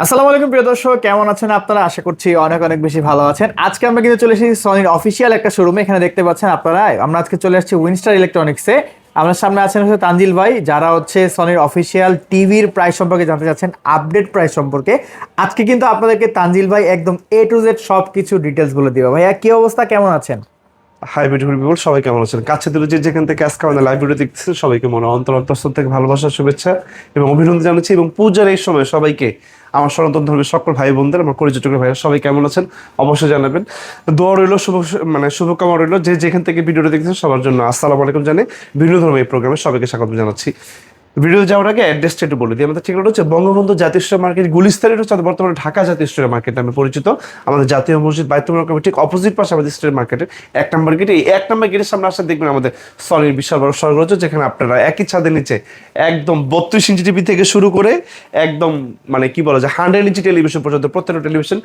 আসসালামু আলাইকুম, প্রিয় দর্শক। কেমন আছেন আপনারা? আশা করছি অনেক অনেক বেশি ভালো আছেন। আজকে আমরা কিন্তু চলে এসেছি সনির অফিসিয়াল একটা শোরুমে এখানে দেখতে পাচ্ছেন আপনারা, আমরা আজকে চলে আসছি উইনস্টার ইলেকট্রনিক্সে আমার সামনে আছেন হচ্ছে তানজিল ভাই, যারা হচ্ছে সনির অফিসিয়াল টিভির প্রাইস সম্পর্কে জানতে চাচ্ছেন আপডেট প্রাইস সম্পর্কে। আজকে কিন্তু আপনাদেরকে তানজিল ভাই একদম এ টু জেড সব কিছু ডিটেলসগুলো দিবে। ভাইয়া, কি অবস্থা? কেমন আছেন? হাই বিউটিফুল পিপল সবাই কেমন আছেন? কাছে দূরে যে যেখান থেকে আজকে আমাদের লাইব্রেরি দেখতেছেন, সবাইকে মনে অন্তর অন্তঃস্থল থেকে ভালোবাসার শুভেচ্ছা এবং অভিনন্দন জানাচ্ছি এবং পূজার এই সময় সবাইকে, আমার সনাতন ধর্মের সকল ভাই বোনদের আমার পরিচিতকের ভাইয়া সবাই কেমন আছেন? অবশ্যই জানাবেন। দোয়া রইল, শুভ মানে শুভকামনা রইল, যে যেখান থেকে ভিডিওটা দেখতেছেন, সবার জন্য আসসালামু আলাইকুম জানে বিভিন্ন ধর্মের এই প্রোগ্রামে সবাইকে স্বাগত জানাচ্ছি। ভিডিও যাওয়ার আগে অ্যাড্রেসটা একটু বলে দিই। আমাদের ঠিকানা হচ্ছে বঙ্গবন্ধু জাতীয় স্টোর মার্কেট, গুলিস্তানের হচ্ছে বর্তমানে ঢাকা জাতীয় স্টোর মার্কেট নামে পরিচিত। আমাদের জাতীয় মসজিদ বাইতুল কমিটি ঠিক অপোজিট পাশে আমাদের স্টোর মার্কেটের এক নম্বর গেটে এই এক নম্বর গেটের সামনে আসলে দেখবেন আমাদের সনির বিশাল বড় স্বর্গ রয়েছে, যেখানে আপনারা একই ছাদের নিচে একদম বত্রিশ ইঞ্চি টিভি থেকে শুরু করে একদম মানে কি বলা যায় হান্ড্রেড ইঞ্চি টেলিভিশন পর্যন্ত, প্রত্যেকটা টেলিভিশন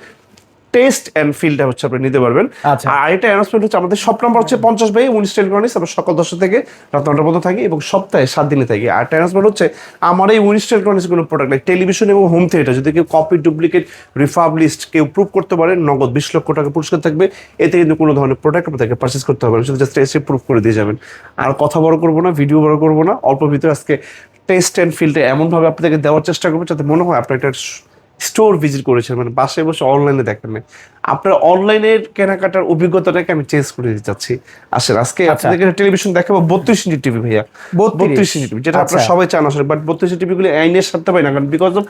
টেস্ট অ্যান্ড ফিলটা হচ্ছে আপনি নিতে পারবেন। আচ্ছা। আর এটা অ্যানাউন্সমেন্ট হচ্ছে আমাদের সব নাম্বার হচ্ছে পঞ্চাশ বাই উনিশ টেলিফোনিক্স আমরা সকাল দশটা থেকে রাত নটার পর্যন্ত থাকি এবং সপ্তাহে সাত দিনে থাকি। আর একটা অ্যানাউন্সমেন্ট হচ্ছে আমার এই উনিশ টেলিফোনিক্স কোনো প্রোডাক্ট লাইক টেলিভিশন এবং হোম থিয়েটার যদি কেউ কপি ডুপ্লিকেট রিফাবলিস্ট কেউ প্রুভ করতে পারে নগদ বিশ লক্ষ টাকা পুরস্কার থাকবে। এতে কিন্তু কোনো ধরনের প্রোডাক্ট আপনাদেরকে পারচেস করতে হবে না শুধু জাস্ট এসে প্রুভ করে দিয়ে যাবেন। আর কথা বড় করব না ভিডিও বড় করব না অল্প ভিতরে আজকে টেস্ট অ্যান্ড ফিল্ডে এমনভাবে আপনাদেরকে দেওয়ার চেষ্টা করব যাতে মনে হয় আপনার একটা স্টোর ভিজিট করেছেন মানে বাসায় বসে অনলাইনে দেখেন আপনার অনলাইনের কেনাকাটার অভিজ্ঞতাটাকে আমি চেঞ্জ করে দিতে চাচ্ছি। আসেন আজকে আপনাদেরকে টেলিভিশন দেখাবো বত্রিশ ইঞ্চি টিভি ভাইয়া। বত্রিশ। ইঞ্চি টিভি যেটা আপনারা আচ্ছা। সবাই চান আসলে বাট বত্রিশ টিভি গুলি আইনের সাথে পাই না কারণ বিকজ অফ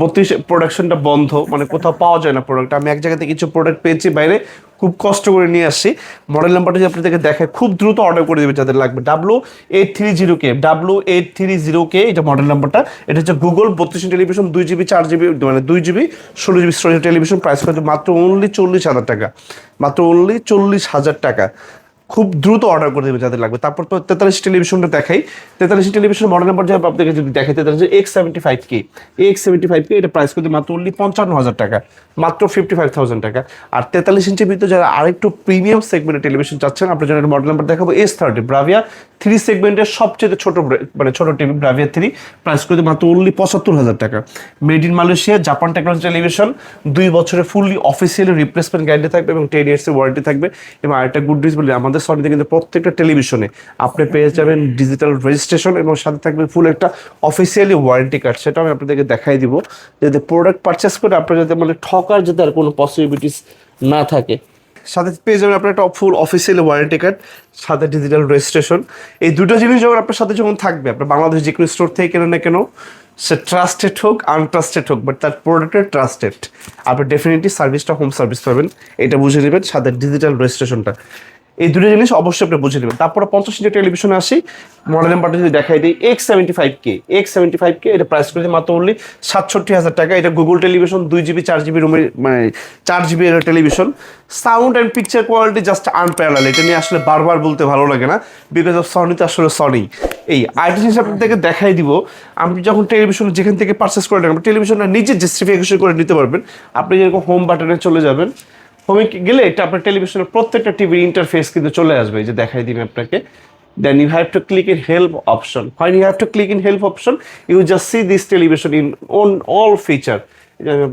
বত্রিশ প্রোডাকশনটা বন্ধ মানে কোথাও পাওয়া যায় না প্রোডাক্ট আমি এক জায়গাতে কিছু প্রোডাক্ট পেয়েছি বাইরে খুব কষ্ট করে নিয়ে আসছি। মডেল নাম্বারটা যদি আপনাদেরকে দেখায় খুব দ্রুত অর্ডার করে দেবে যাদের লাগবে। W eight three zero K W eight three zero K এটা মডেল নাম্বারটা এটা হচ্ছে গুগল বত্রিশ টেলিভিশন দুই জিবি চার জিবি মানে দুই জিবি ষোলো জিবি টেলিভিশন প্রাইস করছে মাত্র অনলি চল্লিশ হাজার টাকা। মাত্র অনলি চল্লিশ হাজার টাকা। খুব দ্রুত অর্ডার করে দেবে যাদের লাগবে। তারপর তো তেতাল্লিশ টেলিভিশনটা দেখাই। তেতাল্লিশ টেলিভিশন মডেল নাম্বার যাবে আপনাকে যদি দেখাই, তেতাল্লিশ X seventy five K X seventy five K এটা প্রাইস করতে মাত্র অনলি পঞ্চান্ন হাজার টাকা। মাত্র ফিফটি ফাইভ থাউজেন্ড টাকা। আর তেতাল্লিশ ইঞ্চির ভিতরে যারা আরেকটু প্রিমিয়াম সেগমেন্টের টেলিভিশন চাচ্ছেন, আপনার জন্য মডেল নাম্বার দেখাবো এস থার্টি ব্রাভিয়া থ্রি সেগমেন্টের সবচেয়ে ছোট মানে ছোট টিভি ব্রাভিয়া থ্রি প্রাইস করতে মাত্র অনলি পঁচাত্তর হাজার টাকা। Made in Malaysia Japan technology television দুই বছরে ফুললি অফিসিয়ালি রিপ্লেসমেন্ট গ্যারান্টি থাকবে এবং টেন ইয়ার্সের ওয়ারেন্টি থাকবে। এবং আরেকটা গুড নিউজ বলি, আমাদের সনিতে কিন্তু প্রত্যেকটা টেলিভিশনে আপনি পেয়ে যাবেন ডিজিটাল রেজিস্ট্রেশন এবং সাথে থাকবে ফুল একটা অফিসিয়ালি ওয়ারেন্টি কার্ড সেটা আমি আপনাদেরকে দেখাই দিব। যাতে প্রোডাক্ট পারচেস করে আপনার যাতে মানে ঠকার যাতে আর কোনো পসিবিলিটিস না থাকে, সাথে পেয়ে যাবেন আপনার একটা ফুল অফিসিয়াল ওয়ারেন্টি কার্ড সাথে ডিজিটাল রেজিস্ট্রেশন এই দুটো জিনিস যখন আপনার সাথে যখন থাকবে, আপনার বাংলাদেশ যে কোনো স্টোর থেকে কেনেন না কেন, সে ট্রাস্টেড হোক আনট্রাস্টেড হোক বাট তার প্রোডাক্টের ট্রাস্টেড আপনি ডেফিনেটলি সার্ভিসটা হোম সার্ভিস পাবেন। এটা বুঝে নেবেন, সাথে ডিজিটাল রেজিস্ট্রেশনটা এই দুটো জিনিস অবশ্যই আপনি বুঝে নেবেন। তারপরে পঞ্চাশ ইঞ্চি টেলিভিশনে আসি মডেল নাম্বারটা যদি দেখাই দিই X seventy five K X seventy five K এটা প্রাইস করেছে মাত্র অনলি সাতষট্টি হাজার টাকা। এটা গুগল টেলিভিশন দুই জিবি চার জিবি রুমের মানে চার GB television sound and picture quality just unparalleled এটা নিয়ে আসলে বারবার বলতে ভালো লাগে না বিকজ অফ সনি তো আসলে সনি এই আরেকটা জিনিস আপনাদেরকে দেখাই দিব, আপনি যখন টেলিভিশন যেখান থেকে পারচেস করে নেবেন টেলিভিশনটা নিজে জাস্টিফিকেশন করে নিতে পারবেন। আপনি যেরকম হোম বাটনে চলে যাবেন হোমে গেলে এটা আপনার টেলিভিশনের প্রত্যেকটা টিভির ইন্টারফেস কিন্তু চলে আসবে। যে দেখাই দিন আপনাকে। Then you have to click in help option when you have to click in help option? You just see this television in on all feature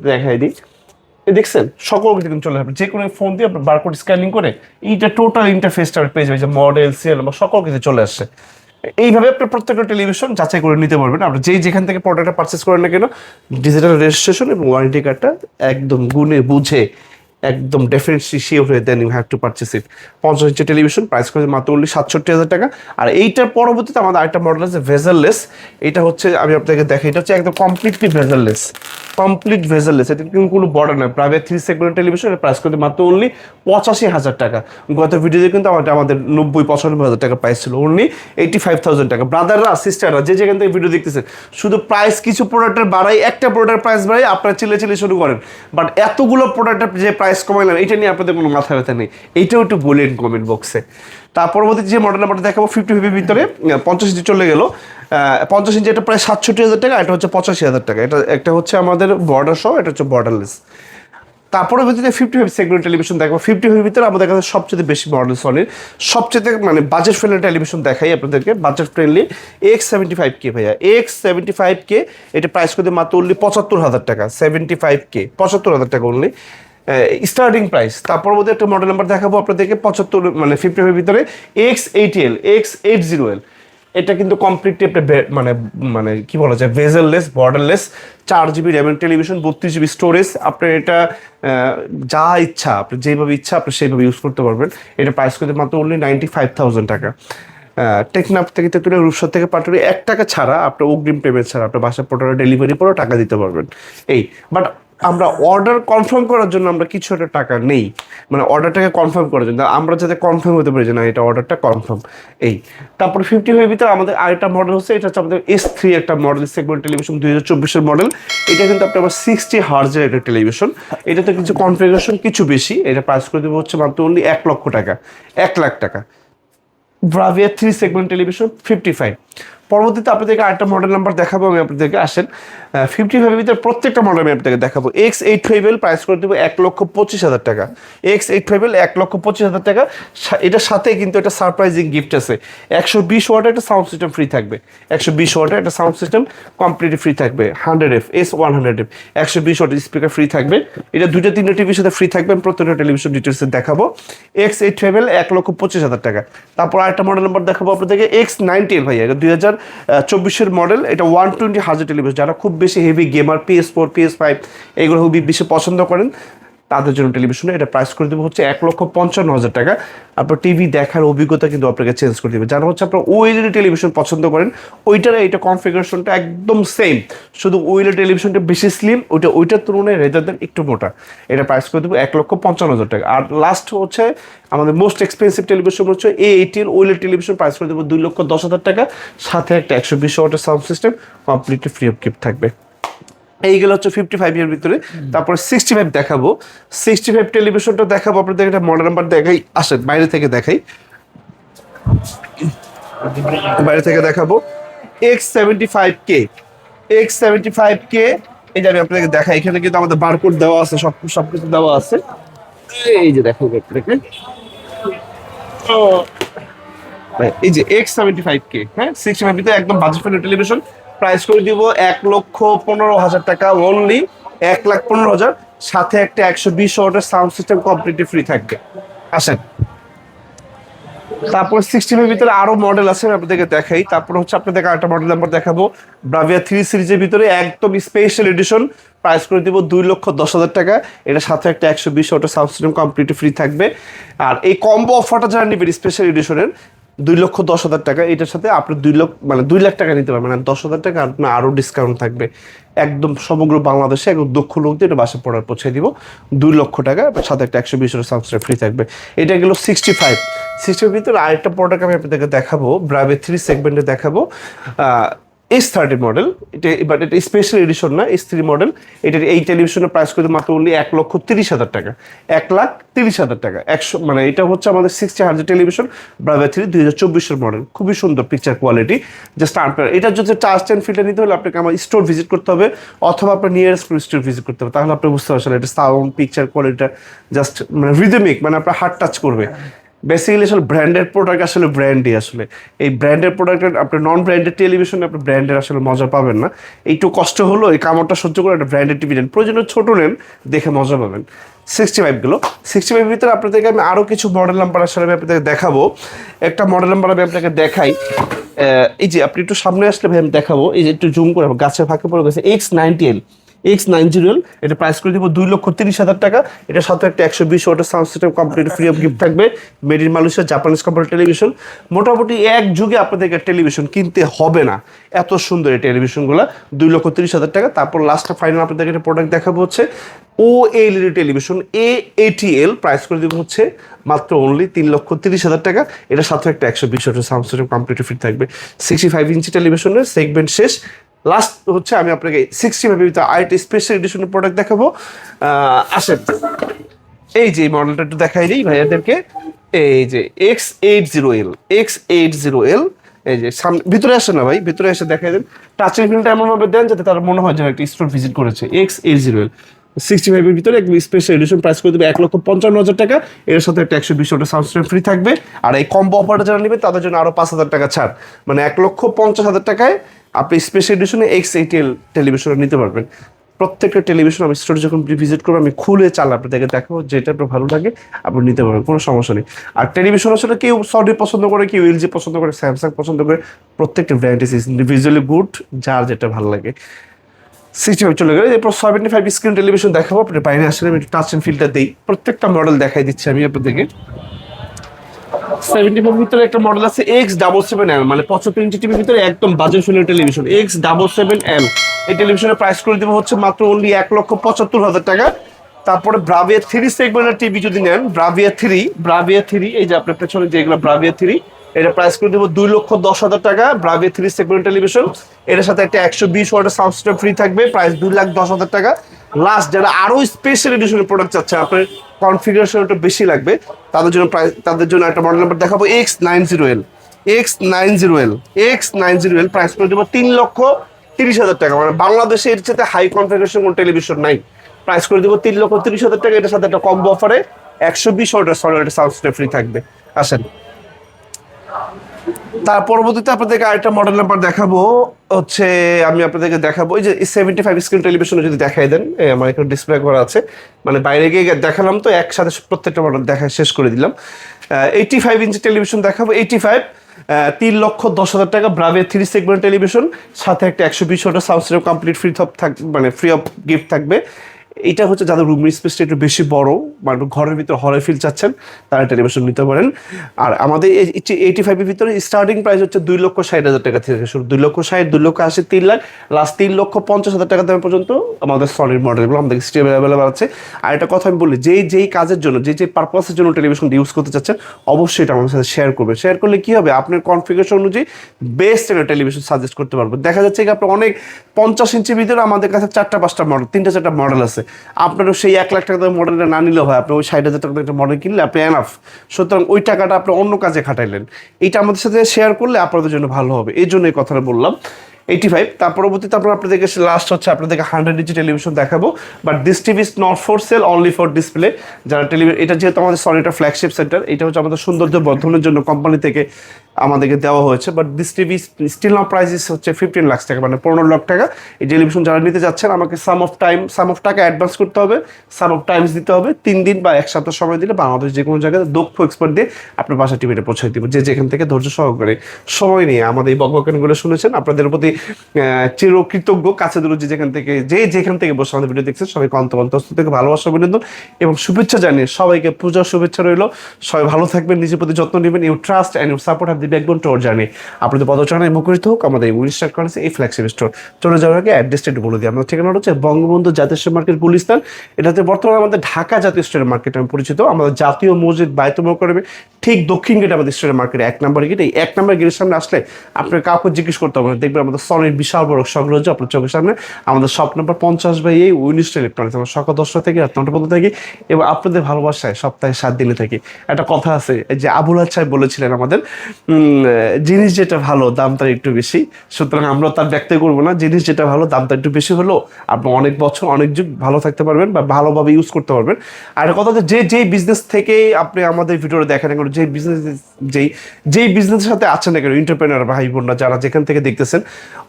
দেখাই দিই। দেখছেন, সকল কিন্তু চলে আসবে। যে কোনো ফোন দিয়ে আপনার বারকোড স্ক্যানিং করে, এইটা টোটাল ইন্টারফেসটা পেয়ে যাবে যে মডেল সিএল বা সকল কিছু চলে আসছে। এইভাবে আপনার প্রত্যেকটা টেলিভিশন যাচাই করে নিতে পারবেন। আপনি যেই যেখান থেকে প্রোডাক্টটা পারচেস করেন না কেন ডিজিটাল রেজিস্ট্রেশন এবং ওয়ারেন্টি কার্ডটা একদম গুনে বুঝে একদম ডেফিনেটলি শিওর হয়ে then you have to purchase it পঞ্চাশ ইঞ্চি টেলিভিশন প্রাইস করে মাত্র অনলি সাতষট্টি হাজার টাকা। আর এইটার পরবর্তীতে আমাদের আরেকটা মডেল আছে ভেজাললেস এটা হচ্ছে, আমি আপনাকে দেখাই, এটা হচ্ছে একদম কমপ্লিটলি ভেজাললেস কমপ্লিট ভেজাললেস এটা কিন্তু কোনো বর্ডার নয়। Private three segment television price করতে মাত্র অনলি পঁচাশি হাজার টাকা। গত ভিডিওতে কিন্তু আমাদের আমাদের নব্বই, পঁচানব্বই হাজার টাকা প্রাইস ছিল। অনলি এইটি ফাইভ থাউজেন্ড টাকা। ব্রাদাররা সিস্টাররা যে যেখান থেকে ভিডিও দেখতেছে শুধু প্রাইস কিছু প্রোডাক্টের বাড়াই, একটা প্রোডাক্টের প্রাইস বাড়াই আপনারা চিলে চিলে শুরু করেন। বাট এতগুলো প্রোডাক্টের যে প্রাইস কমাইলাম এটা নিয়ে আপনাদের কোনো মাথা ব্যথা নেই। এইটাও একটু বলেন কমেন্ট বক্সে তার পরবর্তী যে মডেল নাম্বারটা দেখাবো ফিফটি ফিফির ভিতরে পঞ্চাশ ইঞ্চি চলে গেল। পঞ্চাশ ইঞ্চি এটা প্রায় সাতষট্টি হাজার টাকা, এটা হচ্ছে পঁচাশি হাজার টাকা। এটা, একটা হচ্ছে আমাদের বর্ডার সহ, এটা হচ্ছে বর্ডারলেস তারপরে যদি ফিফটি ফাইভ সেগমেন্ট টেলিভিশন দেখব। ফিফটি ফাইভ ভিতরে আমাদের কাছে সবচেয়ে বেশি মডেল সনির সবচেয়ে মানে বাজেট ফ্রেন্ডলি টেলিভিশন দেখাই আপনাদেরকে budget friendly X seventy five K ভাইয়া। এক্স সেভেন্টি ফাইভ কে এটা প্রাইস করতে মাত্র অনলি পঁচাত্তর হাজার টাকা সেভেন্টি ফাইভ কে পঁচাত্তর হাজার টাকা অনলি স্টার্টিং প্রাইস তারপর মধ্যে একটা মডেল নাম্বার দেখাবো আপনাদেরকে, পঁচাত্তর মানে ফিফটি ফাইভ ভিতরে X eight L X eight zero L এটা কিন্তু কমপ্লিটলি একটা মানে মানে কি বলা যায় ভেজেললেস বর্ডারলেস চার জিবি র্যাম টেলিভিশন বত্রিশ জিবি স্টোরেজ আপনার এটা যা ইচ্ছা, আপনি যেভাবে ইচ্ছা, আপনি সেইভাবে ইউজ করতে পারবেন। এটা প্রাইস করতে মাত্র অনলি নাইনটি ফাইভ থাউজেন্ড টাকা টেকনাপ থেকে তেতুলে রূপসা থেকে পাটুরি এক টাকা ছাড়া আপনার অগ্রিম পেমেন্ট ছাড়া আপনার বাসা পোর্টালে ডেলিভারি পরেও টাকা দিতে পারবেন। এই বাট আমরা অর্ডার কনফার্ম করার জন্য আমরা কিছু একটা টাকা নেই। মানে অর্ডারটাকে কনফার্ম করার জন্য। আমরা যাতে কনফার্ম হতে পারি যে না, এটা অর্ডারটা কনফার্ম এই। তারপর ফিফটি ফাইভ ভিতরে আমাদের আরেকটা মডেল হচ্ছে, এটা হচ্ছে আমাদের এস থ্রি একটা মডেল সেগমেন্ট টেলিভিশন দুই হাজার চব্বিশের মডেল এটা কিন্তু আপনার আবার সিক্সটি হার্জের একটা টেলিভিশন এটাতে কিছু কনফিগারেশন কিছু বেশি। এটা প্রাইস করে দেবো হচ্ছে মাত্র অনলি এক লক্ষ টাকা। এক লাখ টাকা। Bravia three segment television fifty five পরবর্তীতে আপনাদেরকে আরেকটা মডেল নাম্বার দেখাবো, আমি আপনাদেরকে আসেন। ফিফটি ফাইভের ভিতরে প্রত্যেকটা মডেল আমি আপনাদেরকে দেখাবো। X eight five L price করে দেবো এক লক্ষ পঁচিশ হাজার টাকা। এক্স এইট ফাইভ এল এক লক্ষ পঁচিশ হাজার টাকা। এটার সাথে কিন্তু একটা সারপ্রাইজিং গিফট আছে। একশো বিশ ওয়াটের একটা সাউন্ড সিস্টেম ফ্রি থাকবে। একশো বিশ ওয়াটের একটা সাউন্ড সিস্টেম কমপ্লিটলি ফ্রি থাকবে। Hundred F S one hundred F একশো বিশ ওয়াটের স্পিকার ফ্রি থাকবে। এটা দুইটা, তিনটা টিভির সাথে ফ্রি থাকবে। আমি প্রত্যেকটা টেলিভিশন ডিটেলসে দেখাবো। এক্স এইট ফাইভ এল এক লক্ষ পঁচিশ হাজার টাকা। তারপর আরেকটা মডেল নাম্বার দেখাবো আপনাদেরকে। এক্স নাইনটি এল ভাইয়া দুই হাজার চব্বিশের মডেল এটা ওয়ান টোয়েন্টি হাজার টেলিভিশন যারা খুব বেশি heavy gamer PS four PS five এগুলো খুবই বেশি পছন্দ করেন। তাদের জন্য টেলিভিশনে এটা প্রাইস করে দেবো হচ্ছে এক লক্ষ পঞ্চান্ন হাজার টাকা। আপনার টিভি দেখার অভিজ্ঞতা কিন্তু আপনাকে চেঞ্জ করে দেবে। যারা হচ্ছে আপনার ওয়েলের টেলিভিশন পছন্দ করেন, ওইটার এইটা কনফিগারেশনটা একদম সেম শুধু ওয়েলের টেলিভিশনটা বেশি স্লিম ওইটা, ওইটার তুলনায় রেজার দেন একটু মোটা। এটা প্রাইস করে দেবো এক লক্ষ পঞ্চান্ন হাজার টাকা। আর লাস্ট হচ্ছে আমাদের মোস্ট এক্সপেন্সিভ টেলিভিশন হচ্ছে এ এইটিন ওয়েলের টেলিভিশন প্রাইস করে দেবো দুই লক্ষ দশ হাজার টাকা। সাথে একটা একশো বিশ ওয়াটের sound system completely free of gift থাকবে। এইগুলো হচ্ছে ফিফটি ফাইভ এর ভিতরে। তারপরে সিক্সটি ফাইভ দেখাবো। সিক্সটি ফাইভ টেলিভিশনটা দেখাবো আপনাদের একটা মডেল নাম্বার দেখাই। আসেন বাইরে থেকে দেখাই। বাইরে থেকে দেখাবো। X seventy five K X seventy five K এই যে আমি আপনাদেরকে দেখাই। এখানে কিন্তু আমাদের বারকোড দেওয়া আছে সব সব কিছু দেওয়া আছে। এই যে দেখো আপনাদেরকে ও, এই যে এক্স সেভেন্টি ফাইভ কে হ্যাঁ সিক্সটি ফাইভ একদম বাজেট ফ্রেন্ডলি টেলিভিশন প্রাইস করে দিব এক লক্ষ পনেরো হাজার টাকা অনলি এক লাখ পনেরো হাজার। সাথে একটা একশো বিশ ওয়াটের সাউন্ড সিস্টেম কমপ্লিটলি ফ্রি থাকবে। আসেন। তারপর সিক্সটি ফাইভ ভিতরে আরও মডেল আছে, আমি আপনাদেরকে দেখাই। তারপর হচ্ছে আপনাদেরকে আরেকটা মডেল নাম্বার দেখাবো। ব্রাভিয়া থ্রি সিরিজের ভিতরে একদম স্পেশাল এডিশন প্রাইস করে দিব দুই লক্ষ দশ হাজার টাকা। এটা সাথে একটা একশো বিশ ওয়াটের সাউন্ড সিস্টেম কমপ্লিটলি ফ্রি থাকবে। আর এই কম্বো অফারটা যারা নেবেন স্পেশাল এডিশনের দুই লক্ষ দশ হাজার টাকা, এটার সাথে আপনি দুই লক্ষ মানে দুই লাখ টাকা নিতে পারবেন আর দশ হাজার টাকা আপনার আরও ডিসকাউন্ট থাকবে। একদম সমগ্র বাংলাদেশে একদম দক্ষ লোকদের এটা বাসা পড়ার পৌঁছে দিব। দুই লক্ষ টাকা সাথে একটা একশো বিশ সাবস্ক্রাইব ফ্রি থাকবে। এটা গেল সিক্সটি ফাইভ সিক্সটি ফাইভ ভিতরে আরেকটা প্রোডাক্ট আমি আপনাদেরকে দেখাবো ব্রাইভে থ্রি সেগমেন্টে দেখাবো। এস থার্টি মডেল এটা বাট এটা স্পেশাল এডিশন না এস থ্রি মডেল এটার এই টেলিভিশনের প্রাইস করে মাত্র অনলি এক লক্ষ তিরিশ হাজার টাকা। এক লাখ তিরিশ হাজার টাকা। একশো মানে এটা হচ্ছে আমাদের সিক্সটি হাজার টেলিভিশন ব্রাভে থ্রি দুই হাজার চব্বিশের মডেল খুবই সুন্দর পিকচার কোয়ালিটি জাস্ট আপনার এটা যদি চার্জ অ্যান্ড ফিল্টার নিতে হলে আপনাকে আমার স্টোর ভিজিট করতে হবে, অথবা আপনার নিয়ারেস্ট স্টোর ভিজিট করতে হবে। তাহলে আপনি বুঝতে পারছেন এটা সাউন্ড পিকচার কোয়ালিটিটা জাস্ট মানে রিদমিক মানে আপনার হার্ট টাচ করবে। বেসিক্যালি আসলে ব্র্যান্ডেড প্রোডাক্ট আসলে ব্র্যান্ডই আসলে। এই ব্র্যান্ডেড প্রোডাক্টের আপনি নন ব্র্যান্ডেড টেলিভিশনে আপনি ব্র্যান্ডের আসলে মজা পাবেন না। একটু কষ্ট হলো, এই কামড়টা সহ্য করে একটা ব্র্যান্ডেড টিভি নেন। প্রয়োজনে ছোট নেন, দেখে মজা পাবেন। সিক্সটি ফাইভগুলো সিক্সটি ফাইভ ভিতরে আপনাদেরকে আমি আরও কিছু মডেল নাম্বার আসলে আমি আপনাদেরকে দেখাবো। একটা মডেল নাম্বার আমি আপনাকে দেখাই। এই যে আপনি একটু সামনে আসলে ভাই আমি দেখাবো। এই যে একটু জুম করে, গাছের ফাঁকে পড়ে গেছে X ninety L X nine zero এটা প্রাইস করে দিব দুই লক্ষ তিরিশ হাজার টাকা। এটা সাথে একটা একশো বিশ ওয়াটের sound system complete free of gift থাকবে। Made in Malaysia Japanese company television মোটামুটি এক যুগে আপনাদেরকে টেলিভিশন কিনতে হবে না। এত সুন্দর এই টেলিভিশনগুলো দুই লক্ষ তিরিশ হাজার টাকা। তারপর লাস্টটা ফাইনাল আপনাদেরকে একটা প্রোডাক্ট দেখাবো হচ্ছে ও এলইডি টেলিভিশন এ এটিএল প্রাইস করে দিব হচ্ছে মাত্র অনলি তিন লক্ষ তিরিশ হাজার টাকা। এটা সাথে একটা একশো বিশ ওয়াটের সাউন্ড সিস্টেম কমপ্লিট ফ্রি থাকবে। সিক্সটি ফাইভ ইঞ্চি টেলিভিশনের সেগমেন্ট শেষ। লাস্ট হচ্ছে আমি আপনাকে সিক্সটি ফাইভ আইটি স্পেশাল এডিশনের প্রোডাক্ট দেখাবো। আসেন। এই যে মডেলটা একটু দেখাই দিই ভাইয়াদেরকে। এই যে X eight zero L X eight zero L এই যে সামনে ভিতরে আসে না ভাই, ভিতরে এসে দেখাই দেন। টাচের ফিল্ডটা এমনভাবে দেন যাতে তার মনে হয় যেন একটা স্টোর ভিজিট করেছে। X eight zero L sixty ফাইভের ভিতরে একদম স্পেশাল এডিশন প্রাইস করে দেবে এক লক্ষ পঞ্চান্ন হাজার টাকা। এর সাথে একটা একশো বিশ ওটা সাউন্ড ফ্রি থাকবে। আর এই কম্বো অফারটা যারা নেবে, তাদের জন্য আরও পাঁচ হাজার টাকা ছাড়। মানে এক লক্ষ পঞ্চাশ হাজার টাকায় আপনি স্পেশাল এডিশনে এক্স এইটিএল টেলিভিশন নিতে পারবেন। প্রত্যেকটা টেলিভিশন আমি স্টোরে যখন ভিজিট করব, আমি খুলে চাল আপনাদেরকে দেখাবো, যেটা আপনার ভালো লাগে, আপনি নিতে পারবেন, কোনো সমস্যা নেই। আর টেলিভিশন আসলে কেউ সনি পছন্দ করে, কেউ এলজি পছন্দ করে স্যামসাং পছন্দ করে, প্রত্যেকটা ব্র্যান্ড ইস ভিজুয়ালি গুড যার যেটা ভালো লাগে। সিক্সটি ফাইভ চলে গেলে। এরপর সেভেন্টি ফাইভ স্ক্রিন টেলিভিশন দেখাবো আপনি বাইরে আসলে আমি টাচ অ্যান্ড ফিল্টার দিই। প্রত্যেকটা মডেল দেখাই দিচ্ছি আমি আপনাদেরকে। সেভেন্টি ফাইভ ভিতরে একটা মডেল আছে এক্স ডাবল সেভেন এম মানে পঁচাত্তর ইঞ্চি টিভির ভিতরে একদম বাজেট ফিল্মের television X double seven M এই টেলিভিশনের প্রাইস করে দেবো হচ্ছে মাত্র অনলি এক লক্ষ পঁচাত্তর হাজার টাকা। তারপরে ব্রাভিয়া থ্রি সেগমেন্টের টিভি যদি নেন ব্রাভিয়া থ্রি ব্রাভিয়া থ্রি এই যে আপনার পেছনে যেগুলো ব্রাভিয়া থ্রি এটা প্রাইস করে দেবো দুই লক্ষ দশ হাজার টাকা ব্রাভিয়া থ্রি সেগমেন্ট টেলিভিশন এটার সাথে একটা একশো বিশ ওয়াটের সাউন্ড সিস্টেম ফ্রি থাকবে প্রাইস দুই লাখ দশ হাজার টাকা। লাস্ট যারা আরও স্পেশাল এডিশনের প্রোডাক্ট চাচ্ছে, আপনার কনফিগারেশন একটু বেশি লাগবে, তাদের জন্য প্রাইস তাদের জন্য একটা মডেল নাম্বার দেখাবো X nine zero L X nine zero L X nine zero L price করে দেবো তিন লক্ষ তিরিশ হাজার টাকা। মানে বাংলাদেশে এর সাথে হাই কনফিগারেশন কোনো টেলিভিশন নাই। প্রাইস করে দেবো তিন লক্ষ তিরিশ হাজার টাকা, এটার সাথে একটা কম্বো অফারে একশো বিশ ওয়াটের সলিড সাউন্ড সিস্টেম ফ্রি থাকবে। আসেন। তার পরবর্তীতে আপনাদেরকে আরেকটা মডেল নাম্বার দেখাবো। হচ্ছে আমি আপনাদেরকে দেখাবো। এই যে সেভেন্টি ফাইভ স্ক্রিন টেলিভিশনে যদি দেখাই দেন আমার এখানে ডিসপ্লে করা আছে। মানে বাইরে গিয়ে দেখালাম তো, একসাথে প্রত্যেকটা মডেল দেখা শেষ করে দিলাম। এইটি ফাইভ ইঞ্চি টেলিভিশন দেখাবো। এইটি ফাইভ তিন লক্ষ দশ হাজার টাকা ব্রাভে থ্রি সেগমেন্ট টেলিভিশন সাথে একটা একশো বিশ ওটা সাউন্ড সিস্টেম কমপ্লিট ফ্রি থাক মানে ফ্রি অফ গিফট থাকবে। এটা হচ্ছে যাদের রুম স্পেসটা একটু বেশি বড় মানে ঘরের ভিতরে হলে ফিল চাচ্ছেন, তারা টেলিভিশন নিতে পারেন। আর আমাদের এইটি ফাইভের ভিতরে স্টার্টিং প্রাইস হচ্ছে দুই লক্ষ ষাট হাজার টাকা থেকে শুরু। দুই লক্ষ ষাট, দুই লক্ষ আশি, তিন লাখ লাস্ট তিন লক্ষ পঞ্চাশ হাজার টাকা দাম পর্যন্ত আমাদের সলিড মডেলগুলো আমাদের স্টেপ অ্যাভেলেবল আছে আর একটা কথা আমি বলি যেই যেই কাজের জন্য, যে যে পারপাসের জন্য টেলিভিশন ইউজ করতে চাচ্ছেন, অবশ্যই এটা আমাদের সাথে শেয়ার করবে শেয়ার করলে কী হবে? আপনার কনফিগারেশন অনুযায়ী বেস্ট একটা টেলিভিশন সাজেস্ট করতে পারব। দেখা যাচ্ছে কি আপনার অনেক পঞ্চাশ ইঞ্চি ভিতরে আমাদের কাছে চারটা পাঁচটা মডেল তিনটা চারটা মডেল আছে। আপনারও সেই এক লাখ টাকা মডেলটা না নিলেও হয়, আপনি ওই ষাট হাজার টাকা একটা মডেল কিনলে আপনি এনাফ সুতরাং ওই টাকাটা আপনি অন্য কাজে খাটাইলেন। এটা আমাদের সাথে শেয়ার করলে আপনাদের জন্য ভালো হবে। এই জন্য এই কথাটা বললাম। এইটি ফাইভ তার পরবর্তীতে আপনার আপনাদেরকে লাস্ট হচ্ছে আপনাদেরকে হান্ড্রেড ইঞ্চি টেলিভিশন দেখাবো। But this TV is not for sale only for display যারা টেলিভিশন এটা যেহেতু আমাদের সনিটা ফ্ল্যাগশিপ সেন্টার এটা হচ্ছে আমাদের সৌন্দর্য বর্ধনের জন্য কোম্পানি থেকে আমাদেরকে দেওয়া হয়েছে but this TV still now price হচ্ছে ফিফটিন লাখ টাকা মানে পনেরো লাখ টাকা। এই টেলিভিশন যারা নিতে যাচ্ছেন, আমাকে some of time some of টাকা অ্যাডভান্স করতে হবে সাম অফ টাইমস দিতে হবে, তিন দিন বা এক সপ্তাহ সময় দিলে বাংলাদেশ যে কোনো জায়গায় দক্ষ এক্সপার্ট দিয়ে আপনার বাসা টিভিটা পৌঁছে দিব। যে যেখান থেকে ধৈর্য সহকারে সময় নিয়ে আমাদের এই বকবকানগুলো শুনেছেন, আপনাদের প্রতি চিরকৃতজ্ঞ, কাছে দূর যে যেখান থেকে, যে যেখান থেকে বসে আমাদের ভিডিও দেখছেন, সবাইকে অন্তবন্তস্থ থেকে ভালোবাসা, অভিনন্দন এবং শুভেচ্ছা জানিয়ে সবাইকে পূজার শুভেচ্ছা রইল। সবাই ভালো থাকবেন, নিজের প্রতি যত্ন নেবেন you trust and you support are the backbone টোর জার্নি আপনাদের পদচারণায় মুখরিত হোক, আমাদের এই উইস্টার করেছে এই ফ্ল্যাগশিপ স্টোর চলে যাওয়ার আগে অ্যাড্রেসটা একটু বলে দিই। আমাদের ঠিকানা হচ্ছে বঙ্গবন্ধু জাতীয় স্টেট মার্কেট গুলিস্তান। এটাতে বর্তমানে আমাদের ঢাকা জাতীয় স্টোর মার্কেট আমি পরিচিত। আমাদের জাতীয় মসজিদ বায়তম করবে ঠিক দক্ষিণ গেটে আমাদের স্টোর মার্কেট এক নম্বর গেট এই এক নম্বর গেটের সামনে আসলে আপনার কাউকে জিজ্ঞেস করতে হবে না। দেখবেন আমাদের সনের বিশাল বড় সংগ্রহ হচ্ছে আপনার চোখের সামনে। আমাদের শপ নম্বর পঞ্চাশ বাই এই উইনিস্টার ইলেকট্রনিক্স আমরা সকাল দশটা থেকে রাত নটা পর্যন্ত থাকি এবং আপনাদের ভালোবাসায় সপ্তাহে সাত দিনে থাকি। একটা কথা আছে যে আবুল সাহেব বলেছিলেন আমাদের জিনিস যেটা ভালো দাম তার একটু বেশি। সুতরাং আমরা তার ব্যক্ত করব না, জিনিস যেটা ভালো দাম তার একটু বেশি হলো আপনি অনেক বছর, অনেক যুগ ভালো থাকতে পারবেন বা ভালোভাবে ইউজ করতে পারবেন। আর কথা যে যেই বিজনেস থেকে আপনি আমাদের ভিডিওটা দেখেন যে বিজনেস যেই যেই বিজনেসের সাথে আছেন না কেন ইন্টারপ্রেনার ভাই বোনরা যারা যেখান থেকে দেখতেছেন,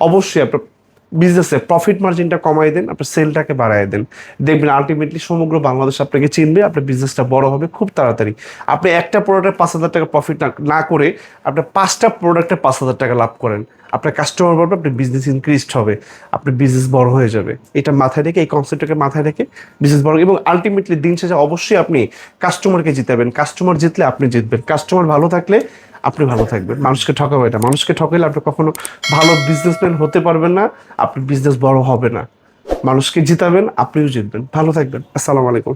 অবশ্যই আপনার বিজনেসে প্রফিট মার্জিনটা কমাই দেন, আপনার সেলটাকে বাড়ায় দেন। দেখবেন আলটিমেটলি সমগ্র বাংলাদেশ আপনাকে চিনবে, আপনার বিজনেসটা বড় হবে খুব তাড়াতাড়ি। আপনি একটা প্রোডাক্টে পাঁচ হাজার টাকা প্রফিট না করে আপনার পাঁচটা প্রোডাক্টে পাঁচ হাজার টাকা লাভ করেন। আপনার কাস্টমার বাড়বে আপনার বিজনেস ইনক্রিজড হবে, আপনার বিজনেস বড় হয়ে যাবে। এটা মাথায় রেখে, এই কনসেপ্টটাকে মাথায় রেখে বিজনেস বড় এবং আলটিমেটলি দিন শেষে অবশ্যই আপনি কাস্টমারকে জিতাবেন। কাস্টমার জিতলে আপনি জিতবেন। কাস্টমার ভালো থাকলে আপনি ভালো থাকবেন। মানুষকে ঠকাবে এটা মানুষকে ঠকাইলে আপনি কখনো ভালো বিজনেসম্যান হতে পারবেন না, আপনার বিজনেস বড় হবে না। মানুষকে জিতাবেন, আপনিও জিতবেন। ভালো থাকবেন। আসসালামু আলাইকুম।